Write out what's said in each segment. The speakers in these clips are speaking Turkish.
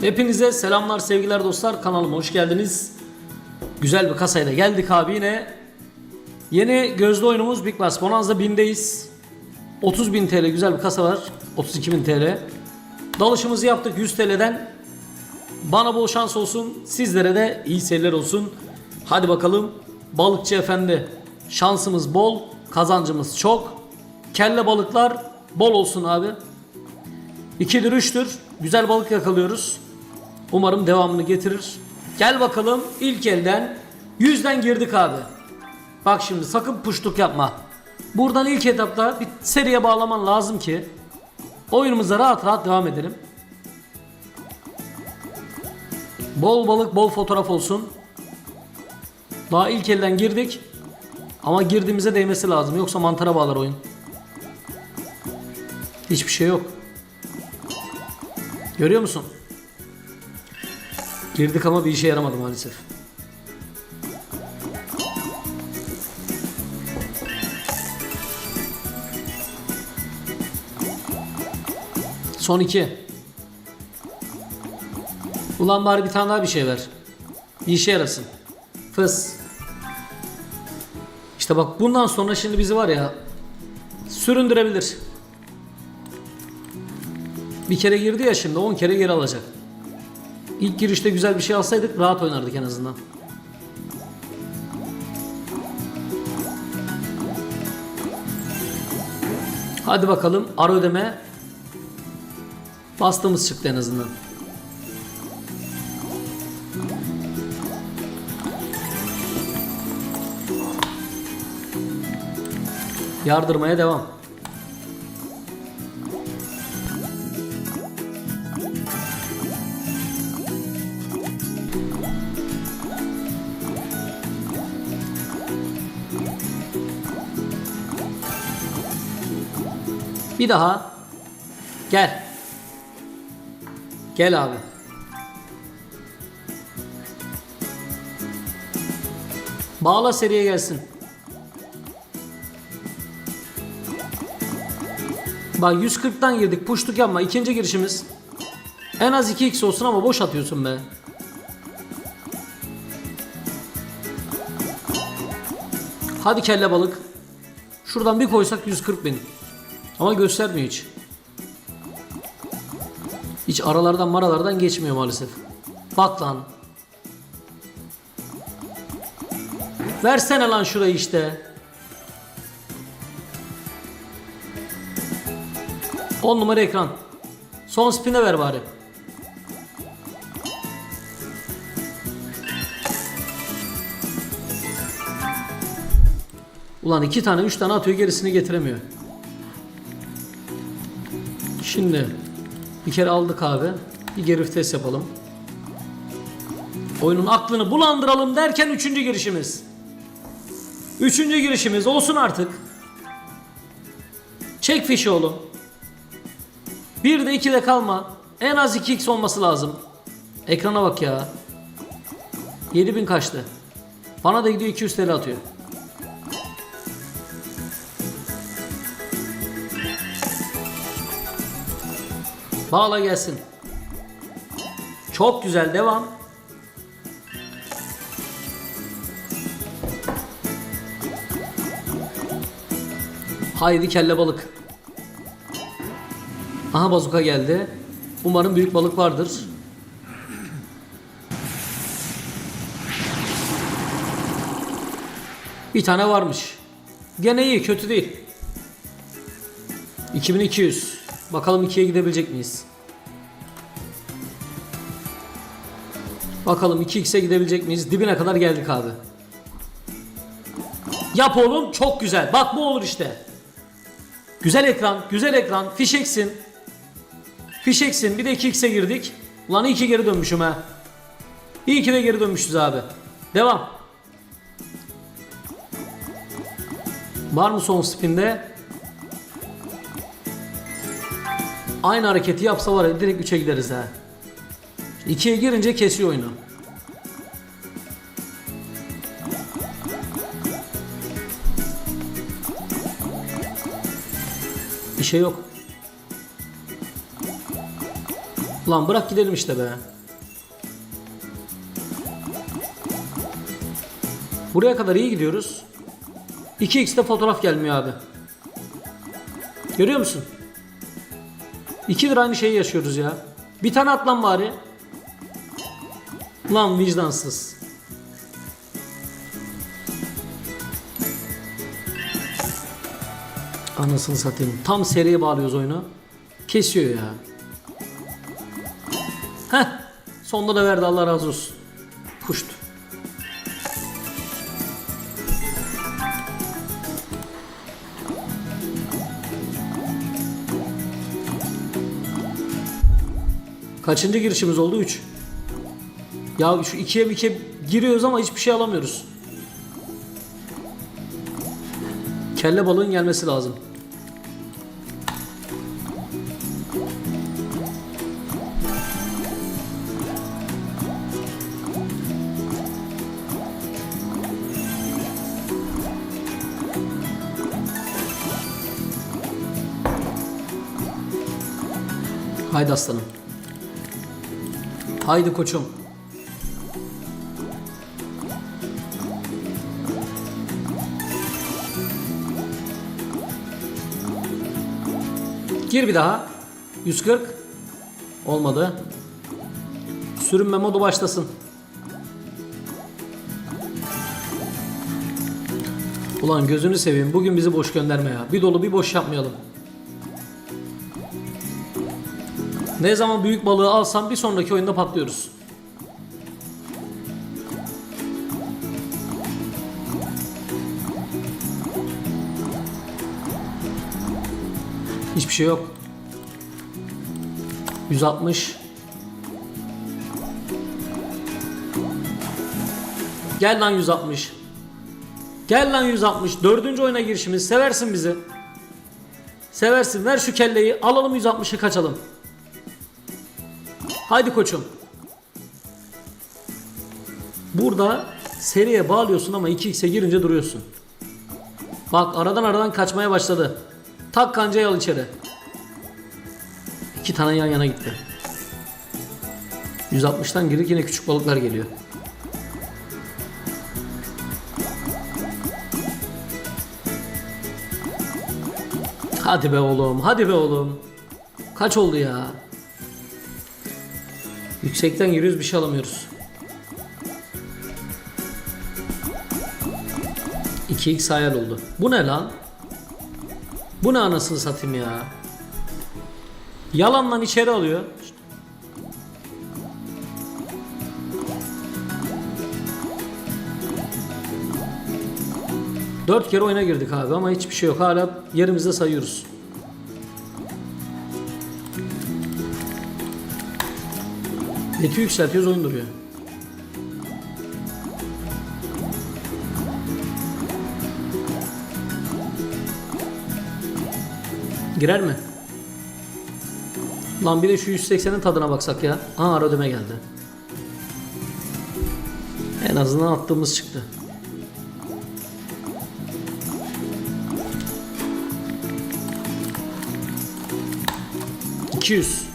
Hepinize selamlar sevgiler dostlar kanalıma hoş geldiniz. Güzel bir kasayla geldik abi yine. Yeni gözlü oyunumuz Big Bass Bonanza 1000'deyiz. 30.000 TL güzel bir kasa var. 32.000 TL. Dalışımızı yaptık 100 TL'den. Bana bol şans olsun. Sizlere de iyi seyirler olsun. Hadi bakalım. Balıkçı efendi. Şansımız bol. Kazancımız çok. Kelle balıklar bol olsun abi. 2'dir 3'tür. Güzel balık yakalıyoruz. Umarım devamını getirir. Gel bakalım ilk elden 100'den girdik abi. Bak şimdi sakın puştuk yapma. Buradan ilk etapta bir seriye bağlaman lazım ki oyunumuza rahat rahat devam edelim. Bol balık bol fotoğraf olsun. Daha ilk elden girdik. Ama girdiğimize değmesi lazım. Yoksa mantara bağlar oyun. Hiçbir şey yok. Görüyor musun? Girdik ama bir işe yaramadı maalesef. Son iki. Ulan bari bir tane daha bir şey ver. Bir işe yarasın. Fıs. İşte bak bundan sonra şimdi bizi var ya süründürebilir. Bir kere girdi ya şimdi 10 kere geri alacak. İlk girişte güzel bir şey alsaydık rahat oynardık en azından. Hadi bakalım ara ödeme. Bastığımız çıktı en azından. Yardırmaya devam. Bir daha. Gel. Gel abi. Bağla seriye gelsin. Bak 140'tan girdik. Puştuk yapma. İkinci girişimiz. En az 2x olsun ama boş atıyorsun be. Hadi kelle balık. Şuradan bir koysak 140 bin. Ama göstermiyor hiç. Hiç aralardan maralardan geçmiyor maalesef. Bak lan. Versene lan şurayı işte. 10 numara ekran. Son spin'e ver bari. Ulan iki tane üç tane atıyor gerisini getiremiyor. Şimdi bir kere aldık abi. Bir geri vites yapalım. Oyunun aklını bulandıralım derken üçüncü girişimiz. Üçüncü girişimiz olsun artık. Çek fişi oğlum. Bir de iki de kalma. En az 2x olması lazım. Ekrana bak ya. 7000 kaçtı. Bana da gidiyor 200 TL atıyor. Bağla gelsin. Çok güzel devam. Haydi kelle balık. Aha bazuka geldi. Umarım büyük balık vardır. Bir tane varmış. Gene iyi, kötü değil. 2200. Bakalım 2'ye gidebilecek miyiz? Bakalım 2x'e gidebilecek miyiz? Dibine kadar geldik abi. Yap oğlum çok güzel. Bak bu olur işte. Güzel ekran, güzel ekran. Fişeksin. Fişeksin. Bir de 2x'e girdik. Ulan iyi ki geri dönmüşüm ha. İyi ki de geri dönmüşüz abi. Devam. Var mı son spinde? Aynı hareketi yapsa var ya direkt 3'e gideriz ha. 2'ye girince kesiyor oyunu. Bir şey yok. Ulan bırak gidelim işte be. Buraya kadar iyi gidiyoruz. 2x'te fotoğraf gelmiyor abi. Görüyor musun? 2 lira aynı şeyi yaşıyoruz ya. Bir tane at lan bari. Lan vicdansız. Anasını satayım. Tam seriye bağlıyoruz oyunu. Kesiyor ya. Heh. Sonunda da verdi Allah razı olsun. Puşt. Kaçıncı girişimiz oldu? 3. Ya şu ikiye ikiye giriyoruz ama hiçbir şey alamıyoruz. Kelle balığın gelmesi lazım. Haydi aslanım. Haydi koçum. Gir bir daha. 140. Olmadı. Sürünme modu başlasın. Ulan gözünü seveyim. Bugün bizi boş gönderme ya. Bir dolu bir boş yapmayalım. Ne zaman büyük balığı alsam bir sonraki oyunda patlıyoruz. Hiçbir şey yok. 160. Gel lan 160. Gel lan 160. Dördüncü oyuna girişimiz. Seversin bizi. Seversin. Ver şu kelleyi. Alalım 160'ı kaçalım. Haydi koçum. Burada seriye bağlıyorsun ama 2x'e girince duruyorsun. Bak aradan aradan kaçmaya başladı. Tak kancayı al içeri. İki tane yan yana gitti. 160'tan girdik yine küçük balıklar geliyor. Hadi be oğlum, hadi be oğlum. Kaç oldu ya? Yüksekten giriyoruz bir şey alamıyoruz. 2x hayal oldu. Bu ne lan? Bu ne anasını satayım ya? Yalandan içeri alıyor. Dört kere oyuna girdik abi ama hiçbir şey yok. Hala yerimizde sayıyoruz. Beti yükseltiyoruz oyun duruyor. Girer mi? Lan bir de şu 180'in tadına baksak ya. Aa ara ödeme geldi. En azından attığımız çıktı. İki.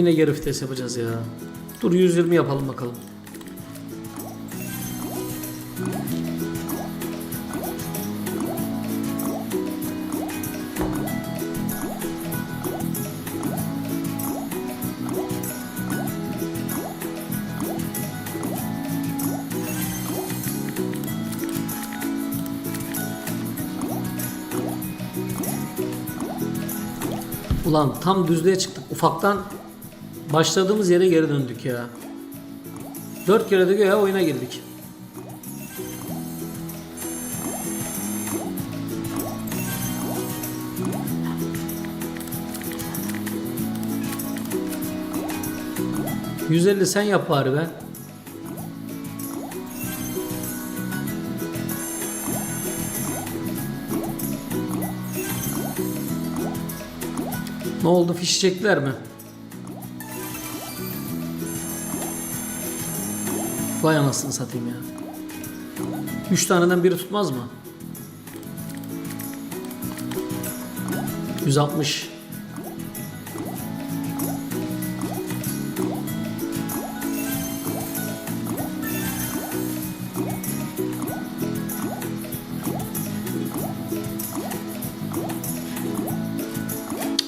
Yine geri vites yapacağız ya. Dur 120 yapalım bakalım. Ulan tam düzlüğe çıktık. Ufaktan başladığımız yere geri döndük ya. Dört kere de göğe oyuna girdik. ...150 sen yap bari be. oldu fiş çektiler mi? Vay anasını satayım ya. Üç taneden biri tutmaz mı? 160.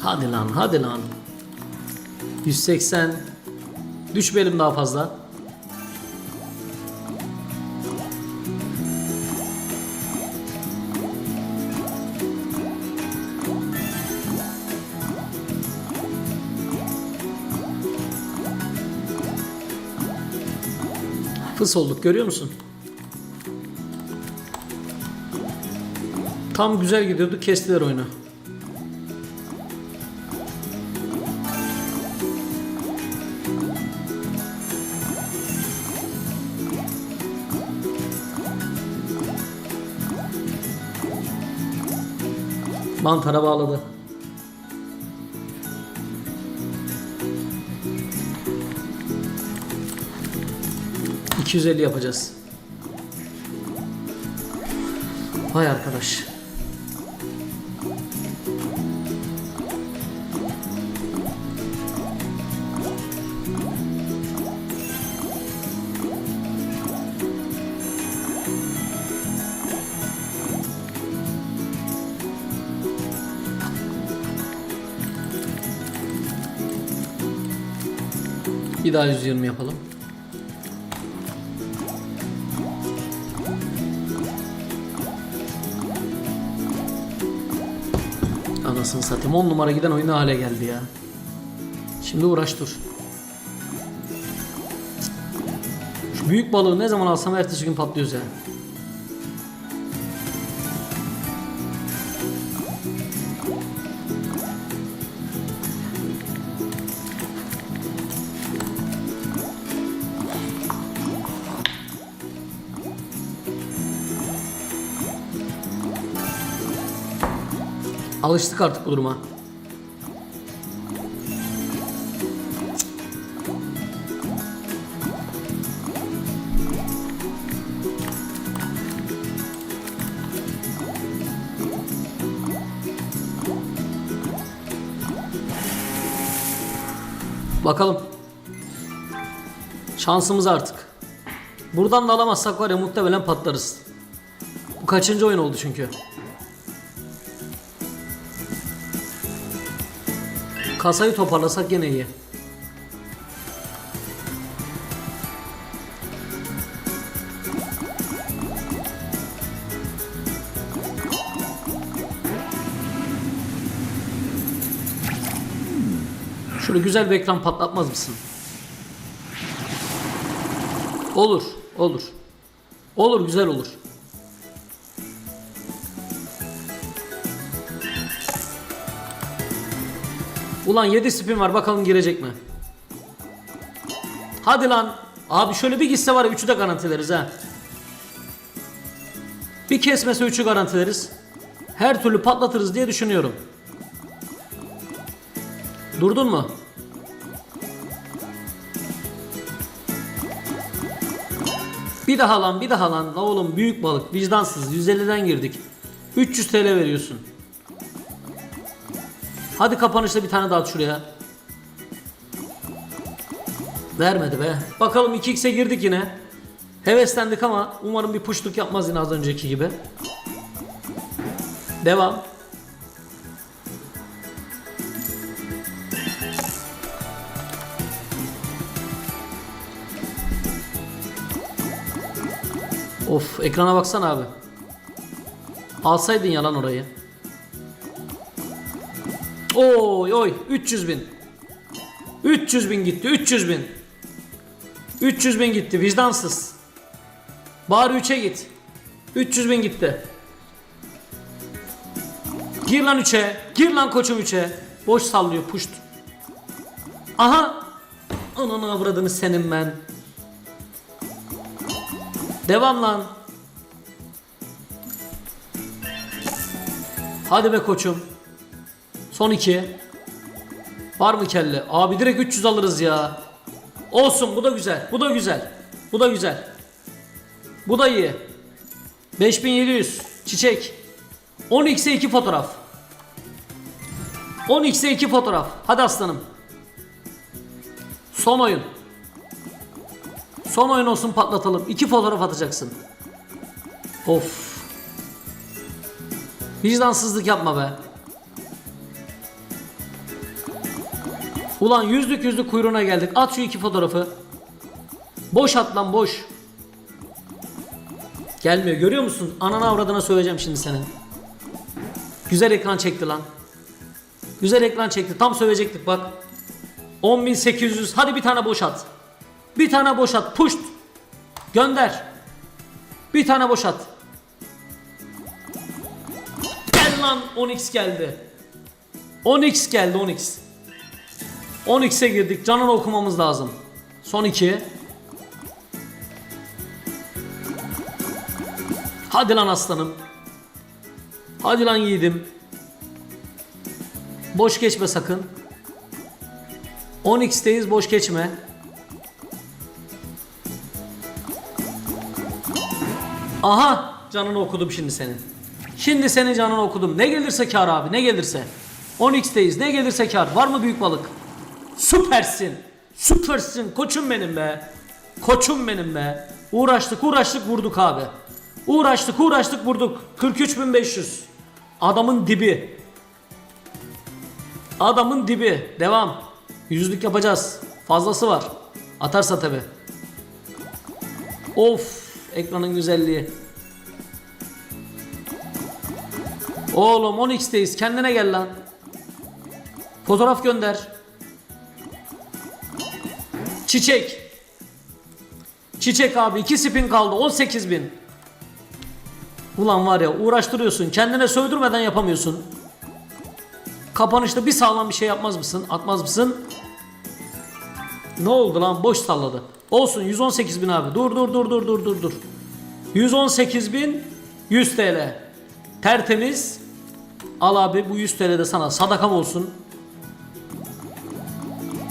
Hadi lan hadi lan. 180. Düşmeyelim daha fazla. Fıs olduk görüyor musun? Tam güzel gidiyordu kestiler oyunu. Mantara bağladı. ...250 yapacağız. Vay arkadaş. Bir daha 120 yapalım. Anasını satayım 10 numara giden oyun hale geldi ya. Şimdi uğraş dur. Şu büyük balığı ne zaman alsam ertesi gün patlıyoruz ya. Alıştık artık bu duruma. Bakalım. Şansımız artık. Buradan da alamazsak var ya muhtemelen patlarız. Bu kaçıncı oyun oldu çünkü. Kasayı toparlasak gene iyi. Şöyle güzel bir ekran patlatmaz mısın? Olur, olur. Olur, güzel olur. Ulan 7 spin var bakalım girecek mi? Hadi lan. Abi şöyle bir gitse var ya 3'ü de garantileriz ha. Bir kesmese 3'ü garantileriz. Her türlü patlatırız diye düşünüyorum. Durdun mu? Bir daha lan bir daha lan. La oğlum büyük balık vicdansız 150'den girdik. 300 TL veriyorsun. Hadi kapanışta bir tane daha at şuraya. Vermedi be. Bakalım 2x'e girdik yine. Heveslendik ama umarım bir puşluk yapmaz yine az önceki gibi. Devam. Of ekrana baksana abi. Alsaydın yalan orayı. Oy oy 300 bin. 300 bin gitti 300 bin. 300 bin gitti vicdansız. Bari 3'e git. 300 bin gitti. Gir lan 3'e. Gir lan koçum 3'e. Boş sallıyor puşt. Aha. Ananı avradını senin ben. Devam lan. Hadi be koçum. Son iki. Var mı kelle? Abi direkt 300 alırız ya. Olsun bu da güzel. Bu da güzel. Bu da güzel. Bu da iyi. 5700 çiçek. 10x'e 2 fotoğraf. 10x'e 2 fotoğraf. Hadi aslanım. Son oyun. Son oyun olsun patlatalım. 2 fotoğraf atacaksın. Of. Vicdansızlık yapma be. Ulan yüzlük yüzlük kuyruğuna geldik. At şu iki fotoğrafı. Boş at lan boş. Gelmiyor görüyor musun? Anana avradına söyleyeceğim şimdi senin. Güzel ekran çekti lan. Güzel ekran çekti. Tam sövecektik bak. 10.800. Hadi bir tane boş at. Bir tane boş at. Puşt. Gönder. Bir tane boş at. Gel lan 10x geldi. 10x geldi 10x. 10x'e girdik. Canını okumamız lazım. Son 2. Hadi lan aslanım. Hadi lan yiğidim. Boş geçme sakın. 10x'teyiz boş geçme. Aha canını okudum şimdi senin. Şimdi senin canını okudum. Ne gelirse kar abi ne gelirse. 10x'teyiz ne gelirse kar. Var mı büyük balık? Süpersin. Süpersin koçum benim be. Koçum benim be. Uğraştık uğraştık vurduk abi. Uğraştık uğraştık vurduk. 43.500. Adamın dibi. Adamın dibi. Devam. Yüzlük yapacağız. Fazlası var. Atarsa tabi. Of. Ekranın güzelliği. Oğlum 10x'teyiz. Kendine gel lan. Fotoğraf gönder. Çiçek. Çiçek abi 2 spin kaldı 18 bin. Ulan var ya uğraştırıyorsun kendine sövdürmeden yapamıyorsun. Kapanışta bir sağlam bir şey yapmaz mısın? Atmaz mısın? Ne oldu lan boş salladı. Olsun 118 bin abi dur dur dur dur dur dur dur. 118 bin 100 TL. Tertemiz. Al abi bu 100 TL de sana sadakam olsun.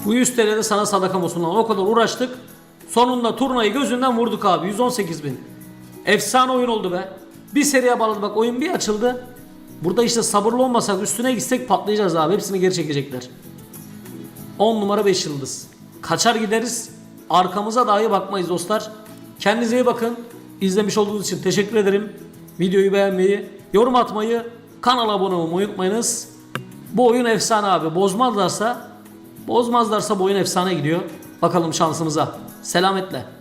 Bu 100 TL de sana sadakam olsun lan. O kadar uğraştık. Sonunda turnayı gözünden vurduk abi. 118 bin. Efsane oyun oldu be. Bir seriye bağladı bak oyun bir açıldı. Burada işte sabırlı olmasak üstüne gitsek patlayacağız abi. Hepsini geri çekecekler. 10 numara 5 yıldız. Kaçar gideriz. Arkamıza dahi bakmayız dostlar. Kendinize iyi bakın. İzlemiş olduğunuz için teşekkür ederim. Videoyu beğenmeyi, yorum atmayı, kanala abone olmayı unutmayınız. Bu oyun efsane abi. Bozmazlarsa Bozmazlarsa bu oyun efsane gidiyor. Bakalım şansımıza. Selametle.